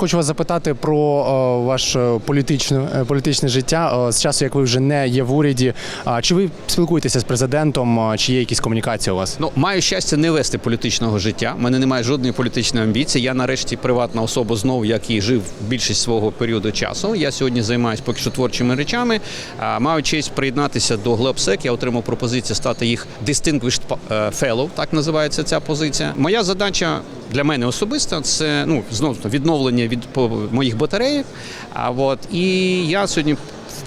Хочу вас запитати про е, ваше політичне, е, політичне життя е, з часу, як ви вже не є в уряді. Чи ви спілкуєтеся з президентом? Чи є якісь комунікації у вас? Ну, маю щастя не вести політичного життя. У мене немає жодної політичної амбіції. Я нарешті приватна особа знову, як і жив більшість свого періоду часу. Я сьогодні займаюся поки що творчими речами. Маю честь приєднатися до GLOBSEC. Я отримав пропозицію стати їх Distinguished Fellow, так називається ця позиція. Моя задача для мене особисто це ну знову відновлення від моїх батареїв. А от і я сьогодні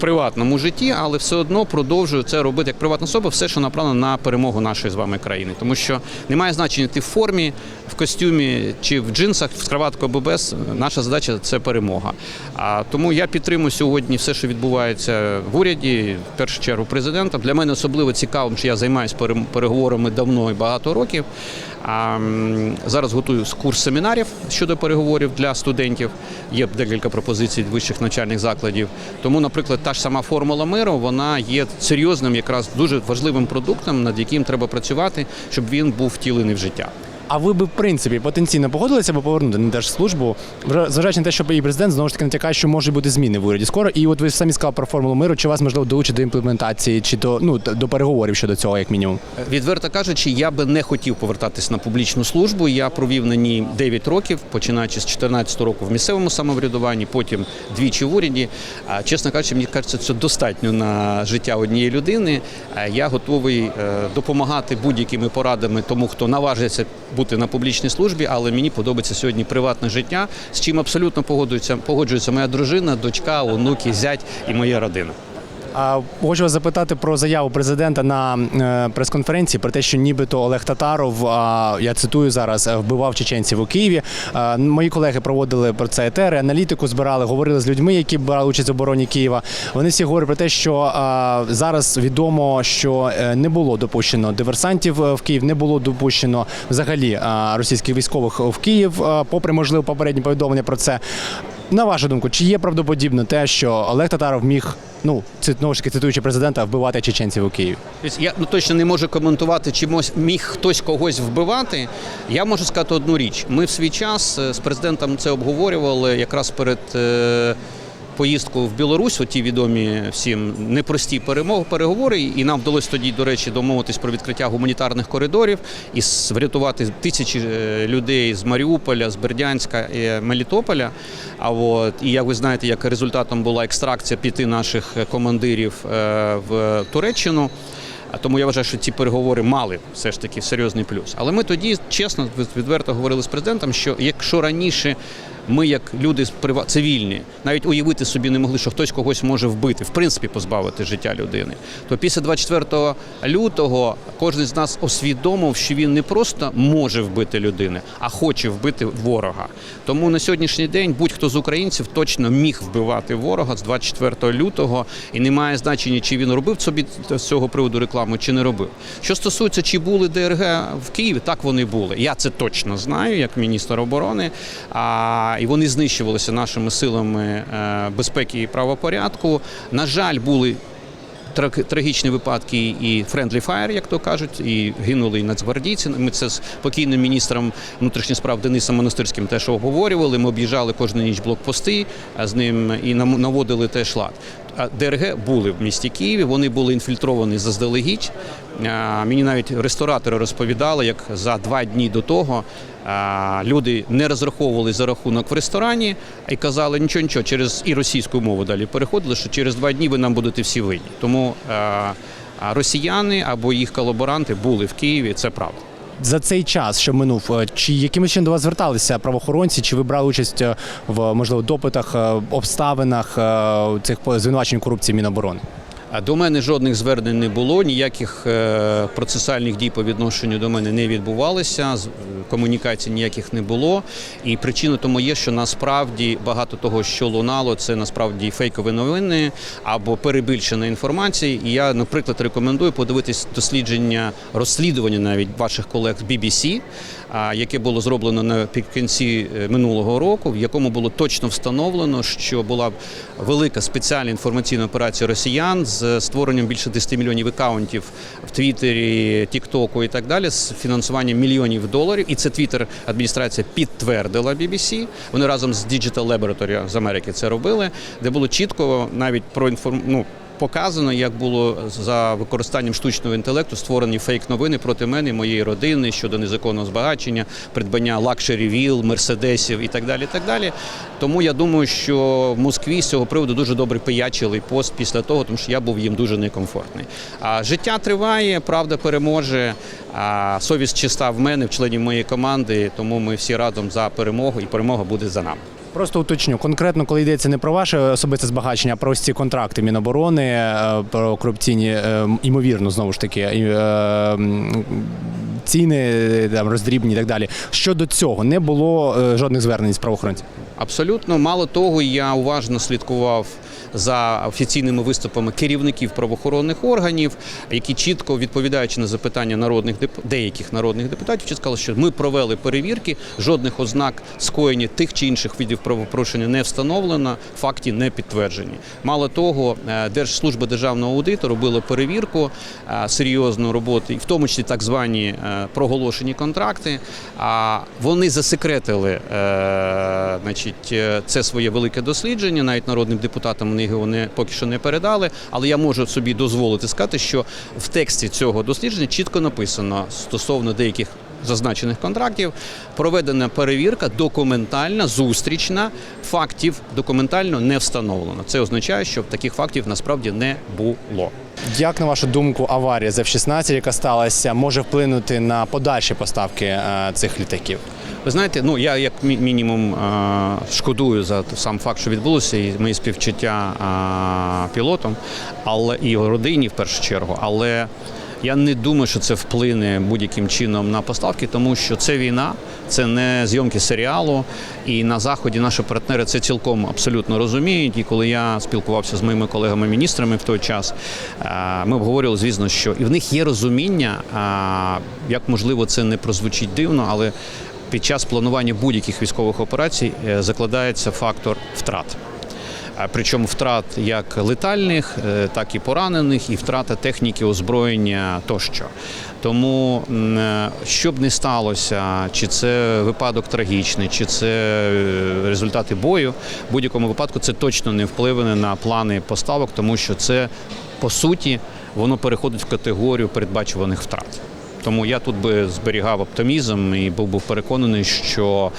приватному житті, але все одно продовжую це робити як приватна особа, все, що направлено на перемогу нашої з вами країни. Тому що немає значення ти в формі, в костюмі чи в джинсах, з краваткою або без. Наша задача це перемога. А тому я підтримую сьогодні все, що відбувається в уряді, в першу чергу президента. Для мене особливо цікавим, що я займаюся переговорами давно і багато років. А зараз готую курс семінарів щодо переговорів для студентів. Є декілька пропозицій вищих навчальних закладів. Тому, наприклад, та ж сама формула миру вона є серйозним, якраз дуже важливим продуктом, над яким треба працювати, щоб він був втілений в життя. А ви би в принципі потенційно погодилися б повернути на держслужбу, зважаючи на те, що і президент знову ж таки натякає, що можуть бути зміни в уряді скоро. І от ви самі сказали про формулу миру. Чи вас можливо долучить до імплементації, чи до ну до переговорів щодо цього, як мінімум? Відверто кажучи, я би не хотів повертатись на публічну службу. Я провів на ній 9 років, починаючи з 14 року в місцевому самоврядуванні, потім двічі в уряді. Чесно кажучи, мені кажеться, це достатньо на життя однієї людини. Я готовий е, допомагати будь-якими порадами тому, хто наважиться бути на публічній службі, але мені подобається сьогодні приватне життя, з чим абсолютно погоджується, погоджується моя дружина, дочка, онуки, зять і моя родина. Хочу вас запитати про заяву президента на е, прес-конференції про те, що нібито Олег Татаров, я цитую зараз, вбивав чеченців у Києві. Мої колеги проводили про це етери, аналітику збирали, говорили з людьми, які брали участь в обороні Києва. Вони всі говорять про те, що зараз відомо, що е, не було допущено диверсантів е, в Київ, не було допущено взагалі російських військових в Київ, попри можливо попередні повідомлення про це. На вашу думку, чи є правдоподібно те, що Олег Татаров міг, ну таки цитуючи президента, вбивати чеченців у Києві? Тобто Я ну, точно не можу коментувати, чи міг хтось когось вбивати. Я можу сказати одну річ. Ми в свій час е, з президентом це обговорювали якраз перед. Е, Поїздку в Білорусь, оті відомі всім непрості перемоги, переговори, і нам вдалося тоді, до речі, домовитись про відкриття гуманітарних коридорів і врятувати тисячі е, людей з Маріуполя, з Бердянська і Мелітополя. А от і як ви знаєте, як результатом була екстракція п'яти наших командирів е, в Туреччину. А тому я вважаю, що ці переговори мали все ж таки серйозний плюс. Але ми тоді чесно відверто говорили з президентом, що якщо раніше ми, як люди цивільні, навіть уявити собі не могли, що хтось когось може вбити, в принципі, позбавити життя людини, то після 24 лютого кожен з нас усвідомив, що він не просто може вбити людину, а хоче вбити ворога. Тому на сьогоднішній день будь-хто з українців точно міг вбивати ворога з 24 лютого, і немає значення, чи він робив собі з цього приводу рекламу, чи не робив. Що стосується, чи були ДРГ в Києві, так вони були. Я це точно знаю, як міністр оборони. А, і вони знищувалися нашими силами е, безпеки і правопорядку. На жаль, були траг- трагічні випадки і friendly fire, як то кажуть, і гинули і нацгвардійці. Ми це з покійним міністром внутрішніх справ Денисом Монастирським теж обговорювали. Ми об'їжджали кожну ніч блокпости з ним і наводили теж лад. А ДРГ були в місті Києві, вони були інфільтровані заздалегідь. Мені навіть ресторатори розповідали, як за два дні до того люди не розраховували за рахунок в ресторані і казали, нічого, нічого, через і російську мову далі переходили, що через два дні ви нам будете всі винні. Тому росіяни або їх колаборанти були в Києві, це правда. За цей час, що минув, е, чи якимось чином до вас зверталися правоохоронці, чи ви брали участь е, в можливо допитах, е, обставинах цих звинувачень корупції Міноборони? До мене жодних звернень не було, ніяких процесуальних дій по відношенню до мене не відбувалися, комунікацій ніяких не було. І причина тому є, що насправді багато того, що лунало, це насправді фейкові новини або перебільшена інформація. І я, наприклад, рекомендую подивитись дослідження, розслідування навіть ваших колег з BBC. яке було зроблено наприкінці е, минулого року, в якому було точно встановлено, що була велика спеціальна інформаційна операція росіян з створенням більше 10 мільйонів акаунтів в Твіттері, Тіктоку і так далі, з фінансуванням мільйонів доларів. І це Твіттер адміністрація підтвердила BBC. Вони разом з Digital Laboratory з Америки це робили, де було чітко навіть про інформ... ну, показано, як було за використанням штучного інтелекту створені фейк-новини проти мене, і моєї родини щодо незаконного збагачення, придбання лакшері віл, мерседесів і так далі. Так далі. Тому я думаю, що в Москві з цього приводу дуже добре пиячили пост після того, тому що я був їм дуже некомфортний. А життя триває, правда переможе. А совість чиста в мене, в членів моєї команди. Тому ми всі разом за перемогу, і перемога буде за нами. Просто уточню, конкретно, коли йдеться не про ваше особисте збагачення, а про ці контракти Міноборони, е, про корупційні, е, ймовірно, знову ж таки, е, ціни там, роздрібні і так далі. Щодо цього не було е, жодних звернень з правоохоронців. Абсолютно мало того, я уважно слідкував за офіційними виступами керівників правоохоронних органів, які чітко відповідаючи на запитання народних деяких народних депутатів, чітко сказали, що ми провели перевірки, жодних ознак скоєння тих чи інших видів правопорушення не встановлено, факти не підтверджені. Мало того, е, Держслужба державного аудиту робила перевірку е, серйозну роботу, в тому числі так звані е, проголошені контракти. А вони засекретили е, значить, е, це своє велике дослідження. Навіть народним депутатам вони його не поки що не передали. Але я можу собі дозволити сказати, що в тексті цього дослідження чітко написано стосовно деяких. Зазначених контрактів проведена перевірка документальна, зустрічна. Фактів документально не встановлено. Це означає, що таких фактів насправді не було. Як на вашу думку, аварія з F-16, яка сталася, може вплинути на подальші поставки е, цих літаків? Ви знаєте, ну я як мінімум е, шкодую за сам факт, що відбулося, і мої співчуття пілотам, але і родині в першу чергу. Але я не думаю, що це вплине будь-яким чином на поставки, тому що це війна, це не зйомки серіалу. І на заході наші партнери це цілком абсолютно розуміють. І коли я спілкувався з моїми колегами-міністрами в той час, е, ми обговорювали, звісно, що і в них є розуміння, е, як можливо це не прозвучить дивно, але під час планування будь-яких військових операцій е, закладається фактор втрат. Причому втрат як летальних, е, так і поранених, і втрата техніки озброєння тощо. Тому е, що б не сталося, чи це випадок трагічний, чи це е, результати бою, в будь-якому випадку це точно не впливе на плани поставок, тому що це по суті воно переходить в категорію передбачуваних втрат. Тому я тут би зберігав оптимізм і був би переконаний, що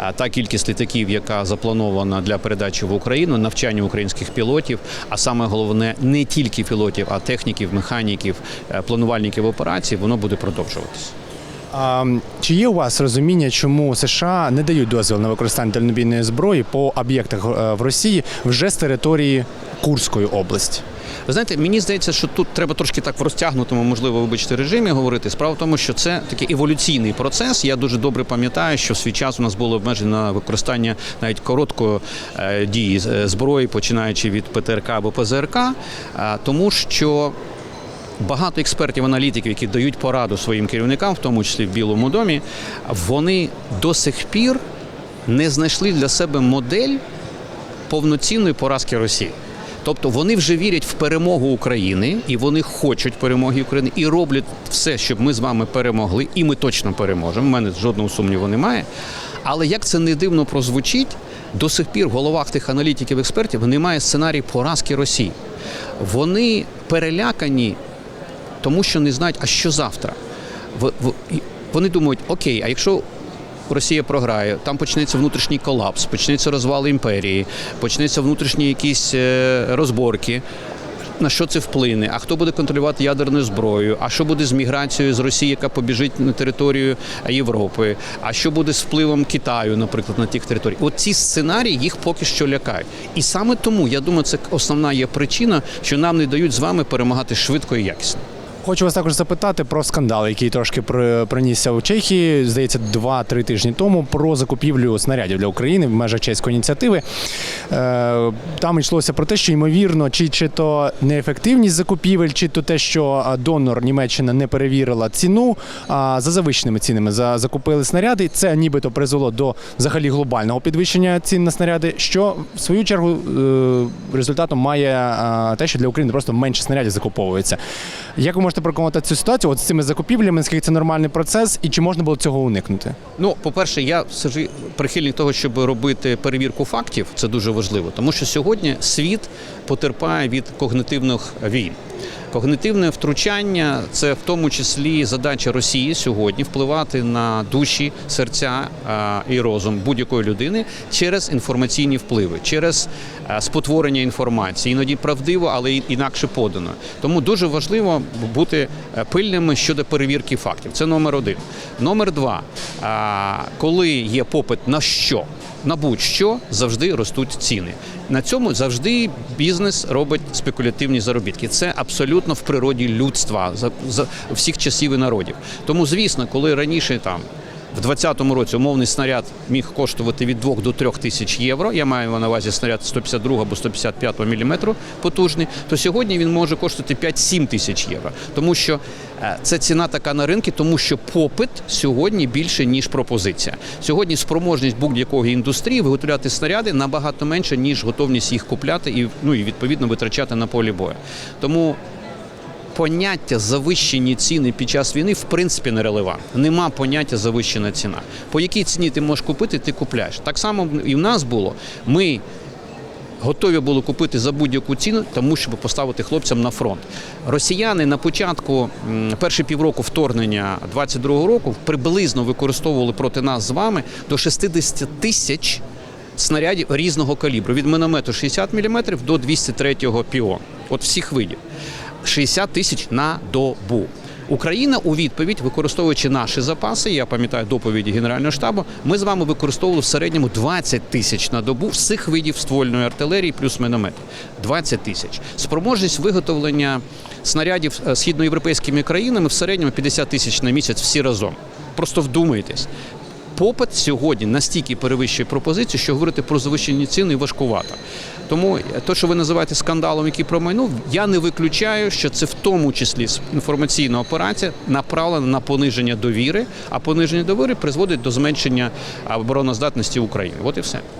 е, та кількість літаків, яка запланована для передачі в Україну, навчання українських пілотів, а саме головне не тільки пілотів, а техніків, механіків, е, планувальників операцій, воно буде продовжуватися. А, чи є у вас розуміння, чому США не дають дозвіл на використання дальнобійної зброї по об'єктах е, в Росії вже з території Курської області? Ви знаєте, мені здається, що тут треба трошки так в розтягнутому, можливо, вибачте, режимі говорити. Справа в тому, що це такий еволюційний процес. Я дуже добре пам'ятаю, що в свій час у нас було обмежено використання навіть короткої е, дії е, зброї, починаючи від ПТРК або ПЗРК, тому що. Багато експертів, аналітиків, які дають пораду своїм керівникам, в тому числі в Білому домі, вони до сих пір не знайшли для себе модель повноцінної поразки Росії. Тобто вони вже вірять в перемогу України, і вони хочуть перемоги України, і роблять все, щоб ми з вами перемогли, і ми точно переможемо. У мене жодного сумніву немає. Але як це не дивно прозвучить, до сих пір в головах тих аналітиків експертів немає сценарію поразки Росії. Вони перелякані, тому що не знають, а що завтра. Вони думають, окей, а якщо Росія програє, там почнеться внутрішній колапс, почнеться розвал імперії, почнеться внутрішні якісь е, розборки. На що це вплине? А хто буде контролювати ядерною зброєю? А що буде з міграцією з Росії, яка побіжить на територію Європи? А що буде з впливом Китаю, наприклад, на тих територій? От ці сценарії їх поки що лякають. І саме тому я думаю, це основна є причина, що нам не дають з вами перемагати швидко і якісно. Хочу вас також запитати про скандал, який трошки при- пронісся у Чехії, здається, 2-3 тижні тому про закупівлю снарядів для України в межах чеської ініціативи. Е, Там йшлося про те, що ймовірно, чи, чи то неефективність закупівель, чи то те, що донор Німеччина не перевірила ціну а за завищеними цінами за закупили снаряди. Це нібито призвело до взагалі глобального підвищення цін на снаряди, що в свою чергу е, результатом має те, що для України просто менше снарядів закуповується. Як ви можете прокоментувати цю ситуацію? От з цими закупівлями, наскільки це нормальний процес, і чи можна було цього уникнути? Ну, по-перше, я прихильник того, щоб робити перевірку фактів. Це дуже важливо, тому що сьогодні світ потерпає від когнитивних війн. Когнитивне втручання це в тому числі задача Росії сьогодні впливати на душі, серця і розум будь-якої людини через інформаційні впливи, через спотворення інформації, іноді правдиво, але інакше подано. Тому дуже важливо бути е, пильними щодо перевірки фактів. Це номер один. Номер два. Коли є попит на що? На будь-що завжди ростуть ціни. На цьому завжди бізнес робить спекулятивні заробітки. Це абсолютно в природі людства за, всіх часів і народів. Тому, звісно, коли раніше там. В 2020 році умовний снаряд міг коштувати від 2 до 3 тисяч євро. Я маю на увазі снаряд 152 або 155 мм потужний. То сьогодні він може коштувати 5-7 тисяч євро. Тому що це ціна така на ринку, тому що попит сьогодні більше ніж пропозиція. Сьогодні спроможність будь-якої індустрії виготовляти снаряди набагато менше ніж готовність їх купляти і ну і відповідно витрачати на полі бою. Тому поняття завищені ціни під час війни в принципі нерелевантне. Нема поняття завищена ціна. По якій ціні ти можеш купити, ти купляєш. Так само і в нас було. Ми готові були купити за будь-яку ціну, тому щоб поставити хлопцям на фронт. Росіяни на початку перші півроку вторгнення 22-го року приблизно використовували проти нас з вами до 60 тисяч снарядів різного калібру від міномету 60 мм до 203-го піон. От всіх видів. 60 тисяч на добу. Україна у відповідь, використовуючи наші запаси, я пам'ятаю доповіді Генерального штабу, ми з вами використовували в середньому 20 тисяч на добу всіх видів ствольної артилерії плюс міномети. 20 тисяч. Спроможність виготовлення снарядів е, східноєвропейськими країнами в середньому 50 тисяч на місяць всі разом. Просто вдумайтесь. Попит сьогодні настільки перевищує пропозицію, що говорити про завищені ціни важкувато. Тому те, що ви називаєте скандалом, який промайнув, я не виключаю, що це в тому числі інформаційна операція направлена на пониження довіри, а пониження довіри призводить до зменшення обороноздатності України. От і все.